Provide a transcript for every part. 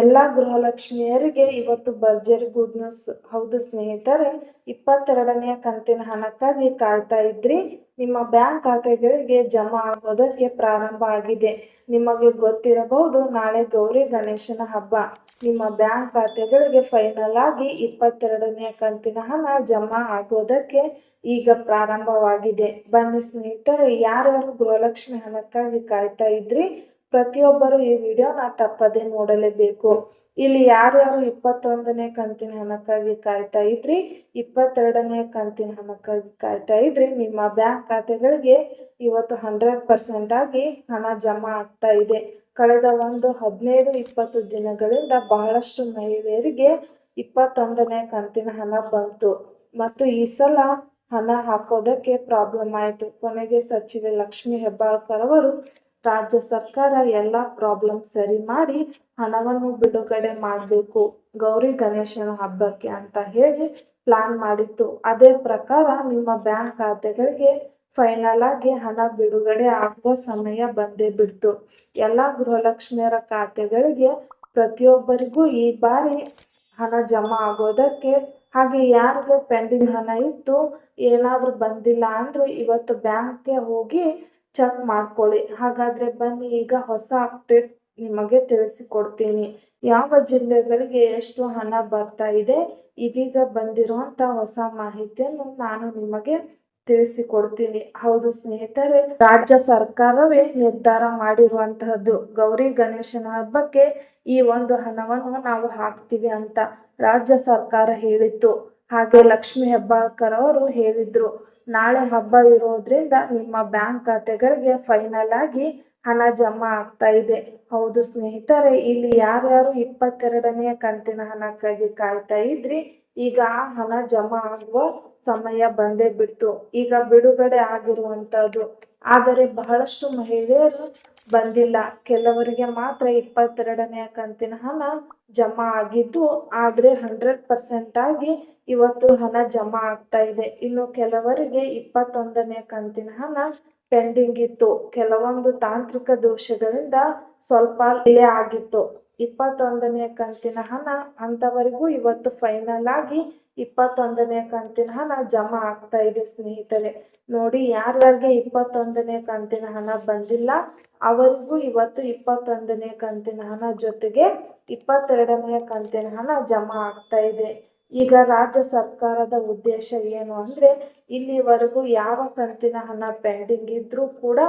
ಎಲ್ಲ ಗೃಹಲಕ್ಷ್ಮಿಯರಿಗೆ ಇವತ್ತು ಭರ್ಜರಿ ಗುಡ್ ನ್ಯೂಸ್ ಹೌದು ಸ್ನೇಹಿತರೆ, ಇಪ್ಪತ್ತೆರಡನೆಯ ಕಂತಿನ ಹಣಕ್ಕಾಗಿ ಕಾಯ್ತಾ ಇದ್ರಿ. ನಿಮ್ಮ ಬ್ಯಾಂಕ್ ಖಾತೆಗಳಿಗೆ ಜಮಾ ಆಗೋದಕ್ಕೆ ಪ್ರಾರಂಭ ಆಗಿದೆ. ನಿಮಗೆ ಗೊತ್ತಿರಬಹುದು, ನಾಳೆ ಗೌರಿ ಗಣೇಶನ ಹಬ್ಬ. ನಿಮ್ಮ ಬ್ಯಾಂಕ್ ಖಾತೆಗಳಿಗೆ ಫೈನಲ್ ಆಗಿ ಇಪ್ಪತ್ತೆರಡನೆಯ ಕಂತಿನ ಹಣ ಜಮಾ ಆಗೋದಕ್ಕೆ ಈಗ ಪ್ರಾರಂಭವಾಗಿದೆ. ಬನ್ನಿ ಸ್ನೇಹಿತರೆ, ಯಾರ್ಯಾರು ಗೃಹಲಕ್ಷ್ಮಿ ಹಣಕ್ಕಾಗಿ ಕಾಯ್ತಾ ಇದ್ರಿ? ಪ್ರತಿಯೊಬ್ಬರು ಈ ವಿಡಿಯೋನ ತಪ್ಪದೆ ನೋಡಲೇಬೇಕು. ಇಲ್ಲಿ ಯಾರ್ಯಾರು ಇಪ್ಪತ್ತೊಂದನೇ ಕಂತಿನ ಹಣಕ್ಕಾಗಿ ಕಾಯ್ತಾ ಇದ್ರಿ, ಇಪ್ಪತ್ತೆರಡನೇ ಕಂತಿನ ಹಣಕ್ಕಾಗಿ ಕಾಯ್ತಾ ಇದ್ರಿ, ನಿಮ್ಮ ಬ್ಯಾಂಕ್ ಖಾತೆಗಳಿಗೆ ಇವತ್ತು ಹಂಡ್ರೆಡ್ ಪರ್ಸೆಂಟ್ ಆಗಿ ಹಣ ಜಮಾ ಆಗ್ತಾ ಇದೆ. ಕಳೆದ ಒಂದು ಹದಿನೈದು, ಇಪ್ಪತ್ತು ದಿನಗಳಿಂದ ಬಹಳಷ್ಟು ಮಹಿಳೆಯರಿಗೆ ಇಪ್ಪತ್ತೊಂದನೇ ಕಂತಿನ ಹಣ ಬಂತು. ಮತ್ತು ಈ ಸಲ ಹಣ ಹಾಕೋದಕ್ಕೆ ಪ್ರಾಬ್ಲಮ್ ಆಯಿತು. ಕೊನೆಗೆ ಸಚಿವೆ ಲಕ್ಷ್ಮಿ ಹೆಬ್ಬಾಳ್ಕರ್ ಅವರು ರಾಜ್ಯ ಸರ್ಕಾರ ಎಲ್ಲ ಪ್ರಾಬ್ಲಮ್ ಸರಿ ಮಾಡಿ ಹಣವನ್ನು ಬಿಡುಗಡೆ ಮಾಡಬೇಕು. ಗೌರಿ ಗಣೇಶನ ಹಬ್ಬಕ್ಕೆ ಅಂತ ಹೇಳಿ ಪ್ಲಾನ್ ಮಾಡಿತ್ತು. ಅದೇ ಪ್ರಕಾರ ನಿಮ್ಮ ಬ್ಯಾಂಕ್ ಖಾತೆಗಳಿಗೆ ಫೈನಲ್ ಆಗಿ ಹಣ ಬಿಡುಗಡೆ ಆಗುವ ಸಮಯ ಬಂದೇ ಬಿಡ್ತು. ಎಲ್ಲ ಗೃಹಲಕ್ಷ್ಮಿಯರ ಖಾತೆಗಳಿಗೆ ಪ್ರತಿಯೊಬ್ಬರಿಗೂ ಈ ಬಾರಿ ಹಣ ಜಮಾ ಆಗೋದಕ್ಕೆ ಹಾಗೆ ಯಾರಿಗೆ ಪೆಂಡಿಂಗ್ ಹಣ ಇತ್ತು, ಏನಾದರೂ ಬಂದಿಲ್ಲ ಅಂದರೆ ಇವತ್ತು ಬ್ಯಾಂಕ್ಗೆ ಹೋಗಿ ಚೆಕ್ ಮಾಡ್ಕೊಳ್ಳಿ. ಹಾಗಾದರೆ ಬನ್ನಿ, ಈಗ ಹೊಸ ಅಪ್ಡೇಟ್ ನಿಮಗೆ ತಿಳಿಸಿಕೊಡ್ತೀನಿ. ಯಾವ ಜಿಲ್ಲೆಗಳಿಗೆ ಎಷ್ಟು ಹಣ ಬರ್ತಾ ಇದೆ, ಇದೀಗ ಬಂದಿರುವಂಥ ಹೊಸ ಮಾಹಿತಿಯನ್ನು ನಾನು ನಿಮಗೆ ತಿಳಿಸಿಕೊಡ್ತೀನಿ. ಹೌದು ಸ್ನೇಹಿತರೆ, ರಾಜ್ಯ ಸರ್ಕಾರವೇ ನಿರ್ಧಾರ ಮಾಡಿರುವಂತಹದ್ದು. ಗೌರಿ ಗಣೇಶನ ಹಬ್ಬಕ್ಕೆ ಈ ಒಂದು ಹಣವನ್ನು ನಾವು ಹಾಕ್ತೀವಿ ಅಂತ ರಾಜ್ಯ ಸರ್ಕಾರ ಹೇಳಿತ್ತು. ಹಾಗೆ ಲಕ್ಷ್ಮಿ ಹೆಬ್ಬಾಳ್ಕರ್ ಅವರು ಹೇಳಿದ್ರು, ನಾಳೆ ಹಬ್ಬ ಇರೋದ್ರಿಂದ ನಿಮ್ಮ ಬ್ಯಾಂಕ್ ಖಾತೆಗಳಿಗೆ ಫೈನಲ್ ಆಗಿ ಹಣ ಜಮಾ ಆಗ್ತಾ ಇದೆ. ಹೌದು ಸ್ನೇಹಿತರೆ, ಇಲ್ಲಿ ಯಾರ್ಯಾರು ಇಪ್ಪತ್ತೆರಡನೆಯ ಕಂತಿನ ಹಣಕ್ಕಾಗಿ ಕಾಯ್ತಾ ಇದ್ರಿ ಈಗ ಹಣ ಜಮಾ ಆಗುವ ಸಮಯ ಬಂದೇ ಬಿಡ್ತು. ಈಗ ಬಿಡುಗಡೆ ಆಗಿರುವಂತದ್ದು ಆದರೆ ಬಹಳಷ್ಟು ಮಹಿಳೆಯರು ಬಂದಿಲ್ಲ. ಕೆಲವರಿಗೆ ಮಾತ್ರ ಇಪ್ಪತ್ತೆರಡನೆಯ ಕಂತಿನ ಹಣ ಜಮಾ ಆಗಿದ್ದು, ಆದರೆ ಹಂಡ್ರೆಡ್ ಪರ್ಸೆಂಟ್ ಆಗಿ ಇವತ್ತು ಹಣ ಜಮಾ ಆಗ್ತಾ ಇದೆ. ಇನ್ನು ಕೆಲವರಿಗೆ ಇಪ್ಪತ್ತೊಂದನೇ ಕಂತಿನ ಹಣ ಪೆಂಡಿಂಗ್ ಇತ್ತು. ಕೆಲವೊಂದು ತಾಂತ್ರಿಕ ದೋಷಗಳಿಂದ ಸ್ವಲ್ಪ ಡಿಲೇ ಆಗಿತ್ತು. ಇಪ್ಪತ್ತೊಂದನೇ ಕಂತಿನ ಹಣ ಅಂತವರೆಗೂ ಇವತ್ತು ಫೈನಲ್ ಆಗಿ ಇಪ್ಪತ್ತೊಂದನೇ ಕಂತಿನ ಹಣ ಜಮಾ ಆಗ್ತಾ ಇದೆ ಸ್ನೇಹಿತರೆ. ನೋಡಿ, ಯಾರ್ಯಾರಿಗೆ ಇಪ್ಪತ್ತೊಂದನೇ ಕಂತಿನ ಹಣ ಬಂದಿಲ್ಲ, ಅವರಿಗೂ ಇವತ್ತು ಇಪ್ಪತ್ತೊಂದನೇ ಕಂತಿನ ಹಣ ಜೊತೆಗೆ ಇಪ್ಪತ್ತೆರಡನೇ ಕಂತಿನ ಹಣ ಜಮಾ ಆಗ್ತಾ ಇದೆ. ಈಗ ರಾಜ್ಯ ಸರ್ಕಾರದ ಉದ್ದೇಶ ಏನು ಅಂದ್ರೆ ಇಲ್ಲಿವರೆಗೂ ಯಾವ ಕಂತಿನ ಹಣ ಪೆಂಡಿಂಗ್ ಇದ್ರೂ ಕೂಡ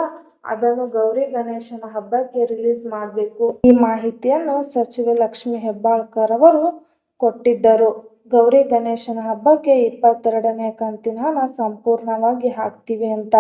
ಅದನ್ನು ಗೌರಿ ಗಣೇಶನ ಹಬ್ಬಕ್ಕೆ ರಿಲೀಸ್ ಮಾಡಬೇಕು. ಈ ಮಾಹಿತಿಯನ್ನು ಸಚಿವೆ ಲಕ್ಷ್ಮಿ ಹೆಬ್ಬಾಳ್ಕರ್ ಅವರು ಕೊಟ್ಟಿದ್ದರು. ಗೌರಿ ಗಣೇಶನ ಹಬ್ಬಕ್ಕೆ ಇಪ್ಪತ್ತೆರಡನೇ ಕಂತಿನ ಹಣ ಸಂಪೂರ್ಣವಾಗಿ ಹಾಕ್ತೀವಿ ಅಂತ.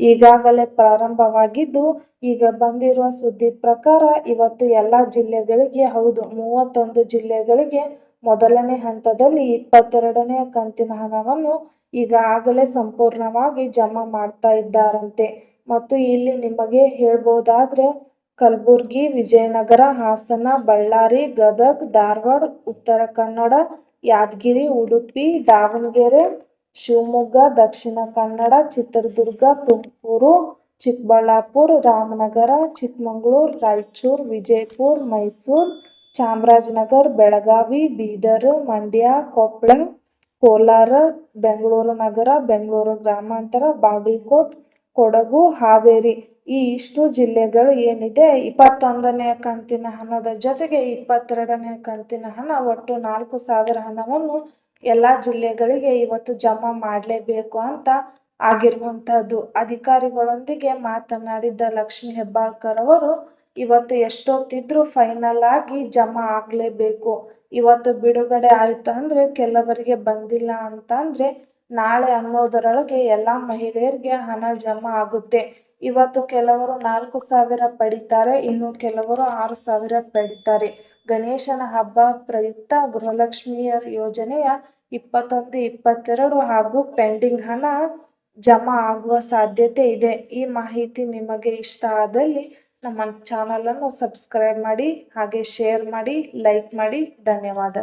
ಈಗಾಗಲೇ ಪ್ರಾರಂಭವಾಗಿದ್ದು, ಈಗ ಬಂದಿರುವ ಸುದ್ದಿ ಪ್ರಕಾರ ಇವತ್ತು ಎಲ್ಲ ಜಿಲ್ಲೆಗಳಿಗೆ, ಹೌದು, ಮೂವತ್ತೊಂದು ಜಿಲ್ಲೆಗಳಿಗೆ ಮೊದಲನೇ ಹಂತದಲ್ಲಿ ಇಪ್ಪತ್ತೆರಡನೇ ಕಂತಿನ ಹಣವನ್ನು ಈಗಾಗಲೇ ಸಂಪೂರ್ಣವಾಗಿ ಜಮಾ ಮಾಡ್ತಾ ಇದ್ದಾರಂತೆ. ಮತ್ತು ಇಲ್ಲಿ ನಿಮಗೆ ಹೇಳ್ಬೋದಾದ್ರೆ ಕಲಬುರ್ಗಿ, ವಿಜಯನಗರ, ಹಾಸನ, ಬಳ್ಳಾರಿ, ಗದಗ್, ಧಾರವಾಡ, ಉತ್ತರ ಕನ್ನಡ, ಯಾದಗಿರಿ, ಉಡುಪಿ, ದಾವಣಗೆರೆ, ಶಿವಮೊಗ್ಗ, ದಕ್ಷಿಣ ಕನ್ನಡ, ಚಿತ್ರದುರ್ಗ, ತುಮಕೂರು, ಚಿಕ್ಕಬಳ್ಳಾಪುರ, ರಾಮನಗರ, ಚಿಕ್ಕಮಗಳೂರು, ರಾಯಚೂರು, ವಿಜಯಪುರ, ಮೈಸೂರು ಚಾಮರಾಜನಗರ, ಬೆಳಗಾವಿ, ಬೀದರ್, ಮಂಡ್ಯ, ಕೊಪ್ಪಳ, ಕೋಲಾರ, ಬೆಂಗಳೂರು ನಗರ, ಬೆಂಗಳೂರು ಗ್ರಾಮಾಂತರ, ಬಾಗಲಕೋಟ್, ಕೊಡಗು, ಹಾವೇರಿ. ಈ ಇಷ್ಟು ಜಿಲ್ಲೆಗಳು ಏನಿದೆ? ಇಪ್ಪತ್ತೊಂದನೆಯ ಕಂತಿನ ಹಣದ ಜೊತೆಗೆ ಇಪ್ಪತ್ತೆರಡನೇ ಕಂತಿನ ಹಣ, ಒಟ್ಟು ನಾಲ್ಕು ಸಾವಿರ ಹಣವನ್ನು ಎಲ್ಲ ಜಿಲ್ಲೆಗಳಿಗೆ ಇವತ್ತು ಜಮಾ ಮಾಡಲೇಬೇಕು ಅಂತ ಆಗಿರುವಂತಹದ್ದು ಅಧಿಕಾರಿಗಳೊಂದಿಗೆ ಮಾತನಾಡಿದ್ದ ಲಕ್ಷ್ಮಿ ಹೆಬ್ಬಾಳ್ಕರ್ ಅವರು ಇವತ್ತು ಎಷ್ಟೊತ್ತಿದ್ರೂ ಫೈನಲ್ ಆಗಿ ಜಮಾ ಆಗಲೇಬೇಕು. ಇವತ್ತು ಬಿಡುಗಡೆ ಆಯ್ತು ಅಂದರೆ ಕೆಲವರಿಗೆ ಬಂದಿಲ್ಲ ಅಂತಂದರೆ ನಾಳೆ ಅನ್ನೋದರೊಳಗೆ ಎಲ್ಲ ಮಹಿಳೆಯರಿಗೆ ಹಣ ಜಮಾ ಆಗುತ್ತೆ. ಇವತ್ತು ಕೆಲವರು ನಾಲ್ಕು ಸಾವಿರ ಪಡಿತಾರೆ, ಇನ್ನು ಕೆಲವರು ಆರು ಸಾವಿರ ಪಡಿತಾರೆ. ಗಣೇಶನ ಹಬ್ಬ ಪ್ರಯುಕ್ತ ಗೃಹಲಕ್ಷ್ಮಿಯ ಯೋಜನೆಯ ಇಪ್ಪತ್ತೊಂದು, ಇಪ್ಪತ್ತೆರಡು ಹಾಗೂ ಪೆಂಡಿಂಗ್ ಹಣ ಜಮಾ ಆಗುವ ಸಾಧ್ಯತೆ ಇದೆ. ಈ ಮಾಹಿತಿ ನಿಮಗೆ ಇಷ್ಟ ಆದಲ್ಲಿ ನಮ್ಮ ಚಾನಲನ್ನು ಸಬ್ಸ್ಕ್ರೈಬ್ ಮಾಡಿ ಹಾಗೆ ಶೇರ್ ಮಾಡಿ ಲೈಕ್ ಮಾಡಿ. ಧನ್ಯವಾದ.